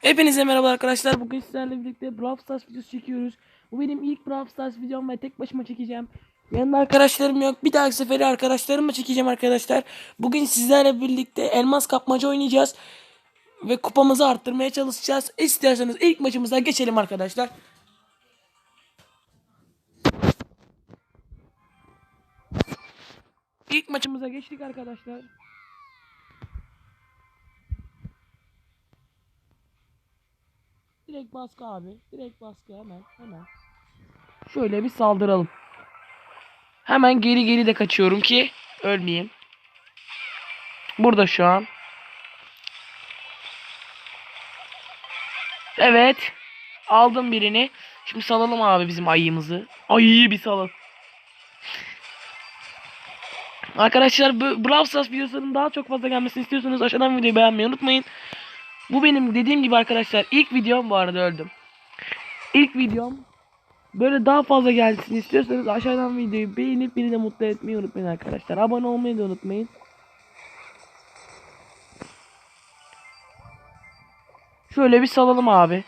Hepinize merhaba arkadaşlar. Bugün sizlerle birlikte Brawl Stars videosu çekiyoruz. Bu benim ilk Brawl Stars videom ve tek başıma çekeceğim. Yanımda arkadaşlarım yok. Bir dahaki sefere arkadaşlarımla çekeceğim arkadaşlar. Bugün sizlerle birlikte elmas kapmaca oynayacağız. Ve kupamızı arttırmaya çalışacağız. İsterseniz ilk maçımıza geçelim arkadaşlar. İlk maçımıza geçtik arkadaşlar. Direkt baskı abi. Direkt baskı hemen hemen. Şöyle bir saldıralım. Hemen geri geri de kaçıyorum ki ölmeyeyim. Burada şu an. Evet. Aldım birini. Şimdi salalım abi bizim ayımızı. Ayıyı bir salın. Arkadaşlar Brawl Stars videolarının daha çok fazla gelmesini istiyorsanız aşağıdan videoyu beğenmeyi unutmayın. Bu benim dediğim gibi arkadaşlar ilk videom bu arada öldüm. İlk videom böyle daha fazla gelsin istiyorsanız aşağıdan videoyu beğenip beni de mutlu etmeyi unutmayın arkadaşlar. Abone olmayı da unutmayın. Şöyle bir salalım abi.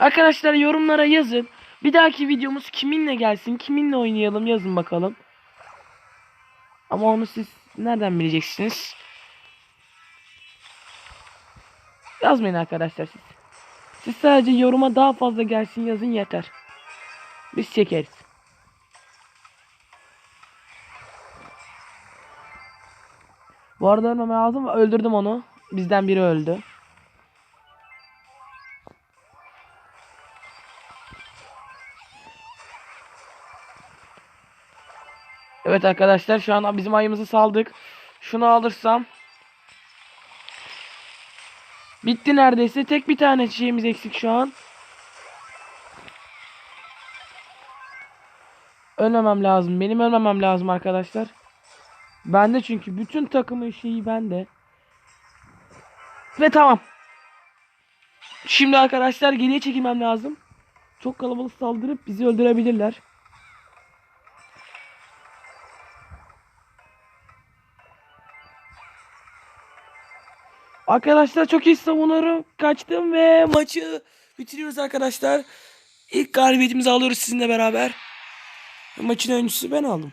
Arkadaşlar yorumlara yazın. Bir dahaki videomuz kiminle gelsin, kiminle oynayalım yazın bakalım. Ama onu siz nereden bileceksiniz? Yazmayın arkadaşlar siz. Siz sadece yoruma daha fazla gelsin yazın yeter. Biz çekeriz. Bu arada ölmem lazım. Öldürdüm onu. Bizden biri öldü. Evet arkadaşlar şu an bizim ayımızı saldık. Şunu alırsam Bitti neredeyse. Tek bir tane şeyimiz eksik şu an. Ölmemem lazım. Benim ölmemem lazım arkadaşlar. Bende çünkü bütün takımın şeyi bende. Ve tamam. Şimdi arkadaşlar geriye çekilmem lazım. Çok kalabalık saldırıp bizi öldürebilirler. Arkadaşlar çok iyi savunuyorum. Kaçtım ve maçı bitiriyoruz arkadaşlar. İlk galibiyetimizi alıyoruz sizinle beraber. Maçın öncüsü ben aldım.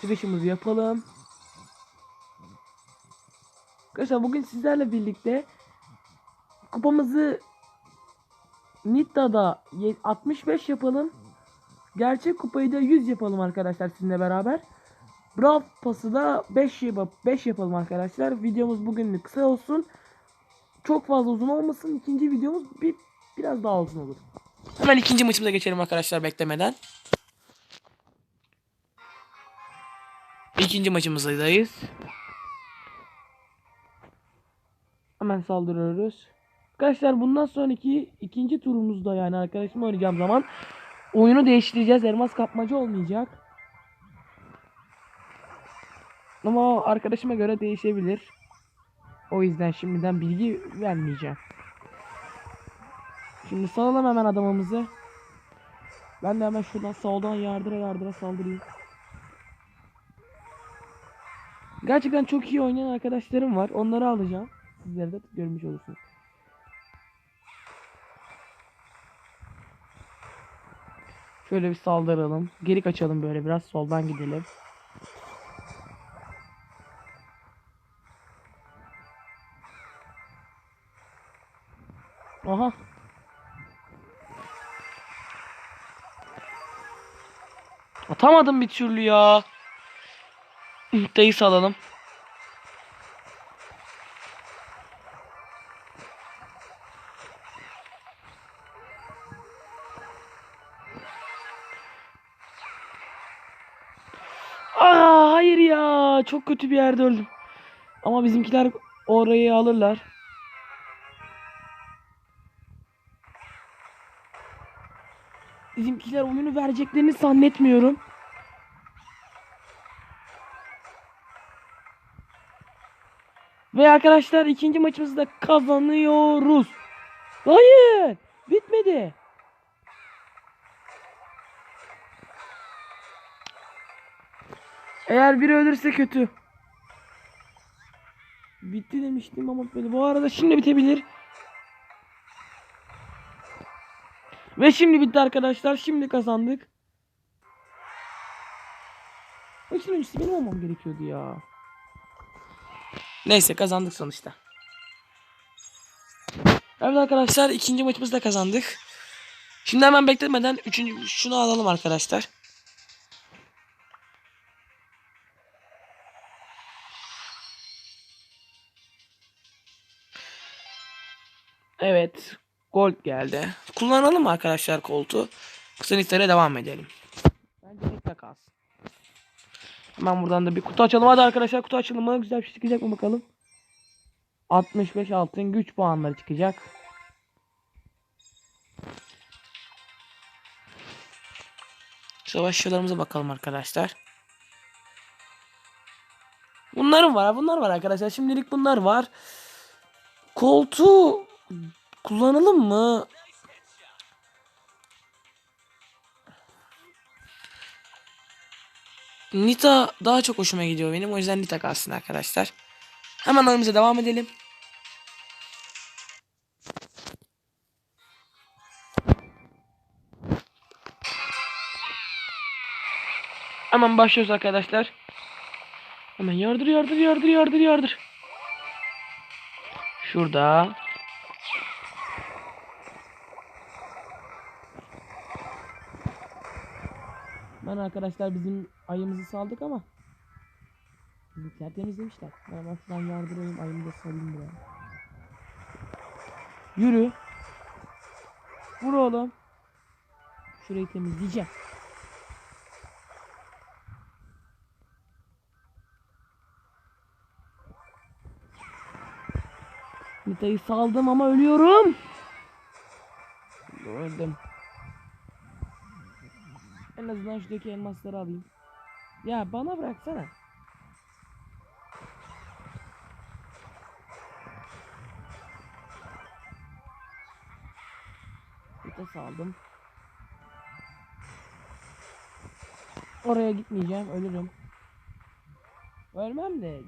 Tıbeşimizi yapalım. Arkadaşlar bugün sizlerle birlikte kupamızı Nitta'da ye- 65 yapalım. Gerçek kupayı da 100 yapalım arkadaşlar sizinle beraber. Brawl pası da 5 yapıp 5 yapalım arkadaşlar. Videomuz bugünlük kısa olsun. Çok fazla uzun olmasın. İkinci videomuz bir biraz daha uzun olur. Hemen ikinci maçımıza geçelim arkadaşlar beklemeden. İkinci maçımızdayız. Hemen saldırıyoruz. Arkadaşlar bundan sonraki ikinci turumuzda yani arkadaşımla oynayacağım zaman oyunu değiştireceğiz. Elmas kapmaca olmayacak. Ama arkadaşıma göre değişebilir. O yüzden şimdiden bilgi vermeyeceğim. Şimdi salalım hemen adamımızı. Ben de hemen şuradan soldan yardıra yardıra saldırayım. Gerçekten çok iyi oynayan arkadaşlarım var. Onları alacağım. Sizler de görmüş olursunuz. Şöyle bir saldıralım. Geri kaçalım böyle biraz soldan gidelim. Aha. Atamadım bir türlü ya. Dayı salalım. Çok kötü bir yerde öldüm. Ama bizimkiler orayı alırlar. Bizimkiler oyunu vereceklerini zannetmiyorum. Ve arkadaşlar ikinci maçımızı da kazanıyoruz. Hayır. Bitmedi. Eğer biri ölürse kötü. Bitti demiştim ama böyle bu arada şimdi bitebilir. Ve şimdi bitti arkadaşlar. Şimdi kazandık. Maçın öncesi benim olmam gerekiyordu ya. Neyse kazandık sonuçta. Evet arkadaşlar ikinci maçımızı da kazandık. Şimdi hemen beklemeden üçüncü şunu alalım arkadaşlar. Evet. Gold geldi. Kullanalım mı arkadaşlar koltuğu? Kısa listelere devam edelim. Bence tek kalsın. Hemen buradan da bir kutu açalım. Hadi arkadaşlar kutu açılımı güzel bir şey çıkacak mı bakalım. 65 altın güç puanları çıkacak. Savaşçılarımıza bakalım arkadaşlar. Bunlar var. Bunlar var arkadaşlar. Şimdilik bunlar var. Koltuğu kullanalım mı? Nita daha çok hoşuma gidiyor benim. O yüzden Nita kalsın arkadaşlar. Hemen oyunumuza devam edelim. Hemen başlıyoruz arkadaşlar. Hemen yardır yardır yardır yardır yardır. Şurada. Ben arkadaşlar bizim ayımızı saldık ama Bizimkiler temizlemişler. Ben şuradan yardırayım ayımı da salayım buraya. Yürü. Vur oğlum. Şurayı temizleyeceğim. Nita'yı saldım ama ölüyorum. Öldüm. En azından şuradaki elmasları alayım. Ya bana bıraksana. Nita saldım. Oraya gitmeyeceğim. Ölürüm. Ölmem de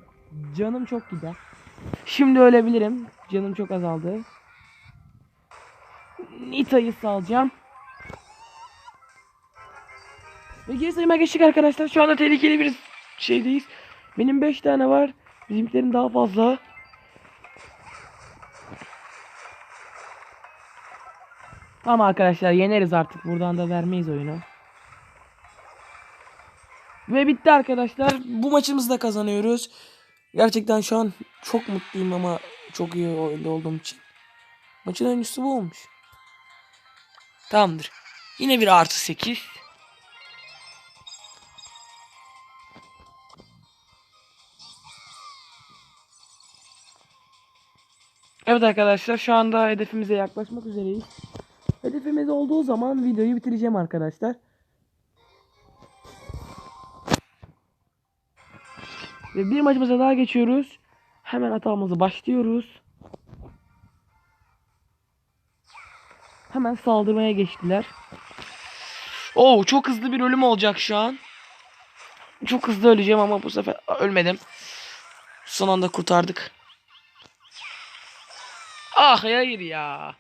canım çok gider. Şimdi ölebilirim. Canım çok azaldı. Nita'yı salacağım. Ve geri sayıma geçtik arkadaşlar. Şu anda tehlikeli bir şeydeyiz. Benim 5 tane var. Bizimkilerin daha fazla. Ama arkadaşlar yeneriz artık. Buradan da vermeyiz oyunu. Ve bitti arkadaşlar. Bu maçımızı da kazanıyoruz. Gerçekten şu an çok mutluyum ama çok iyi oyunda olduğum için. Maçın öncüsü bu olmuş. Tamamdır. Yine bir artı 8. Evet arkadaşlar şu anda hedefimize yaklaşmak üzereyiz. Hedefimiz olduğu zaman videoyu bitireceğim arkadaşlar. Ve bir maçımıza daha geçiyoruz. Hemen hatamızı başlıyoruz. Hemen saldırmaya geçtiler. Oo çok hızlı bir ölüm olacak şu an. Çok hızlı öleceğim ama bu sefer ölmedim. Son anda kurtardık. Ah hayır ya.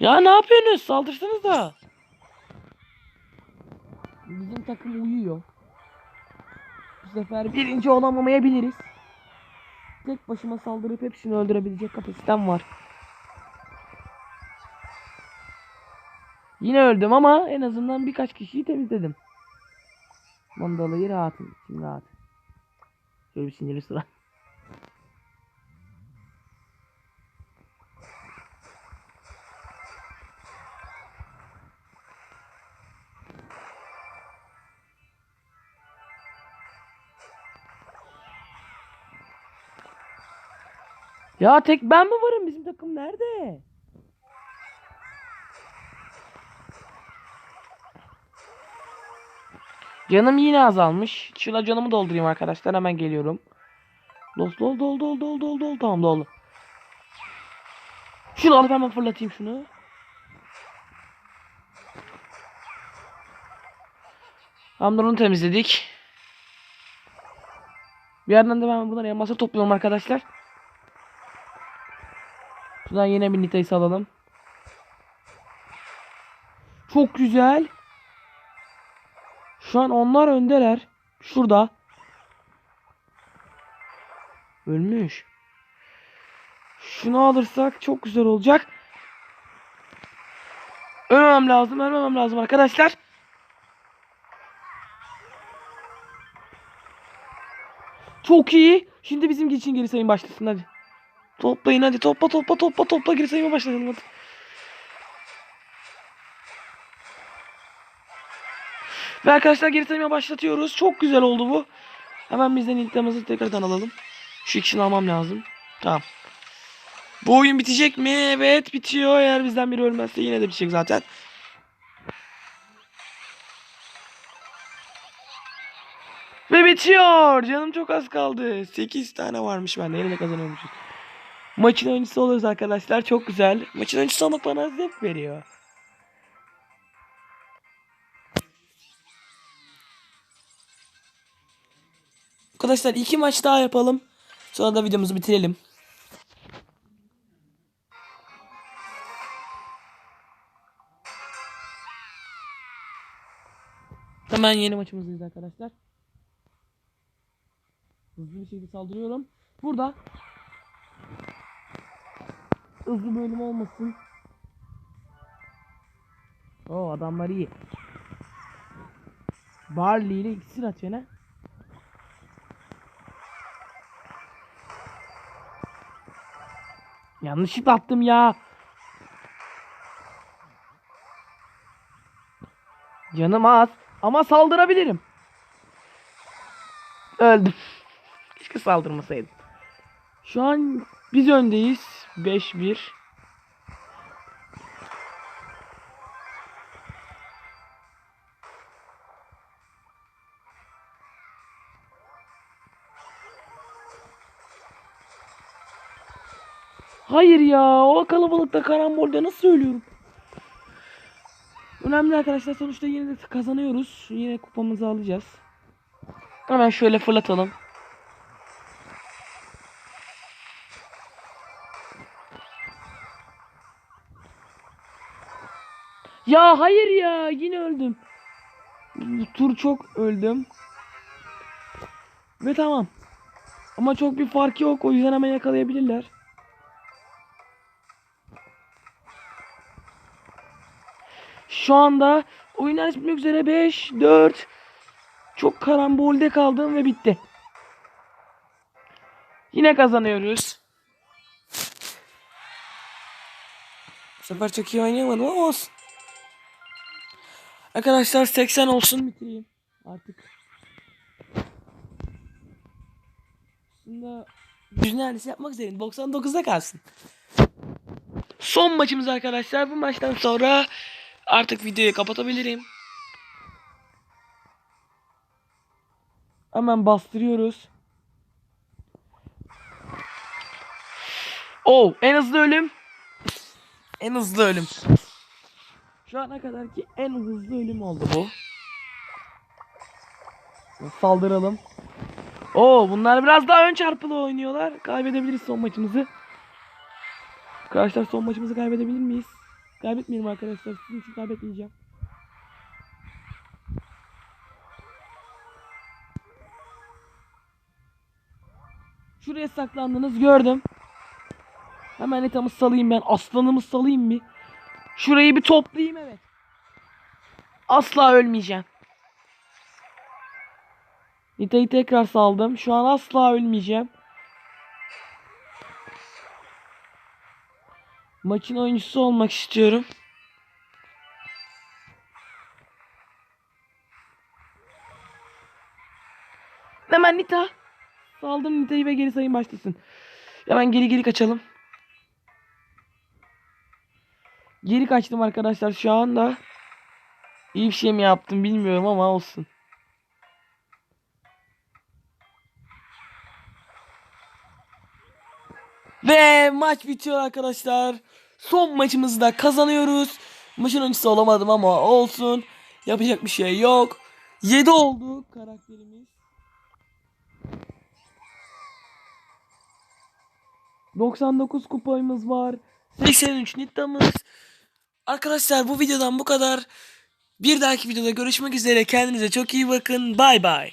Ya ne yapıyorsunuz? Saldırsanız da. Bizim takım uyuyor. Bu sefer birinci olamamayabiliriz. Tek başıma saldırıp hepsini öldürebilecek kapasitem var. Yine öldüm ama en azından birkaç kişiyi temizledim. Mandalayı rahatım. Şimdi rahat. Şöyle bir sinirli sıra. Ya tek ben mi varım? Bizim takım nerede? Canım yine azalmış. Şuna canımı doldurayım arkadaşlar. Hemen geliyorum. Dol dol dol dol dol dol dol. Tamam doldu. Şunu alıp hemen fırlatayım şunu. Tamamdır onu temizledik. Bir yerden de ben buradan elmasları topluyorum arkadaşlar. Şuradan yine bir Nita'yı salalım. Çok güzel. Şu an onlar öndeler. Şurada. Ölmüş. Şunu alırsak çok güzel olacak. Ölmemem lazım, ölmemem lazım arkadaşlar. Çok iyi. Şimdi bizim için geri sayım başlasın hadi. Toplayın hadi topla topla topla topla geri sayıma başlayalım hadi. Ve arkadaşlar geri sayıma başlatıyoruz. Çok güzel oldu bu. Hemen bizden ilklerimizi tekrardan alalım. Şu ikisini almam lazım. Tamam. Bu oyun bitecek mi? Evet bitiyor. Eğer bizden biri ölmezse yine de bitecek zaten. Ve bitiyor. Canım çok az kaldı. 8 tane varmış bende. Yine de kazanıyormuşuz. Maçın oyuncusu oluruz arkadaşlar. Çok güzel. Maçın oyuncusu olmak bana zevk veriyor. Arkadaşlar iki maç daha yapalım. Sonra da videomuzu bitirelim. Hemen yeni maçımızdayız arkadaşlar. Hızlı bir şekilde saldırıyorum. Burada hızlı bölüm olmasın. Oo adamlar iyi. Barley ile iksir atıyor ne? Yanlışlıkla attım ya. Canım az ama saldırabilirim. Öldüm. Keşke saldırmasaydım. Şu an biz öndeyiz. 5-1. Hayır ya o kalabalıkta karambolde nasıl ölüyorum? Önemli arkadaşlar sonuçta yine de kazanıyoruz. Yine kupamızı alacağız. Hemen şöyle fırlatalım. Ya hayır ya yine öldüm. Bu tur çok öldüm. Ve tamam. Ama çok bir fark yok. O yüzden hemen yakalayabilirler. Şu anda oyunlar bitmek üzere 5, 4. Çok karambolde kaldım ve bitti. Yine kazanıyoruz. Bu sefer çok iyi oynayamadım ama olsun. Arkadaşlar 80 olsun bitireyim. Artık. Aslında biz neredeyse yapmak üzereyim. 99'da kalsın. Son maçımız arkadaşlar. Bu maçtan sonra artık videoyu kapatabilirim. Hemen bastırıyoruz. Oh, en hızlı ölüm. En hızlı ölüm. Şu ana kadar ki en hızlı ölüm oldu bu. Saldıralım. Oo, bunlar biraz daha ön çarpılı oynuyorlar. Kaybedebiliriz son maçımızı. Arkadaşlar son maçımızı kaybedebilir miyiz? Kaybetmeyelim arkadaşlar. Sizin için kaybetmeyeceğim. Şuraya saklandınız gördüm. Hemen etamı salayım ben. Aslanımı salayım bir. Şurayı bir toplayayım evet. Asla ölmeyeceğim. Nita'yı tekrar saldım. Şu an asla ölmeyeceğim. Maçın oyuncusu olmak istiyorum. Hemen Nita. Saldım Nita'yı ve geri sayım başlasın. Hemen geri geri kaçalım. Geri kaçtım arkadaşlar şu anda. İyi bir şey mi yaptım bilmiyorum ama olsun. Ve maç bitiyor arkadaşlar. Son maçımızı da kazanıyoruz. Maçın oyuncusu olamadım ama olsun. Yapacak bir şey yok. 7 oldu karakterimiz. 99 kupayımız var. 83 nittamız. Arkadaşlar bu videodan bu kadar. Bir dahaki videoda görüşmek üzere. Kendinize çok iyi bakın. Bay bay.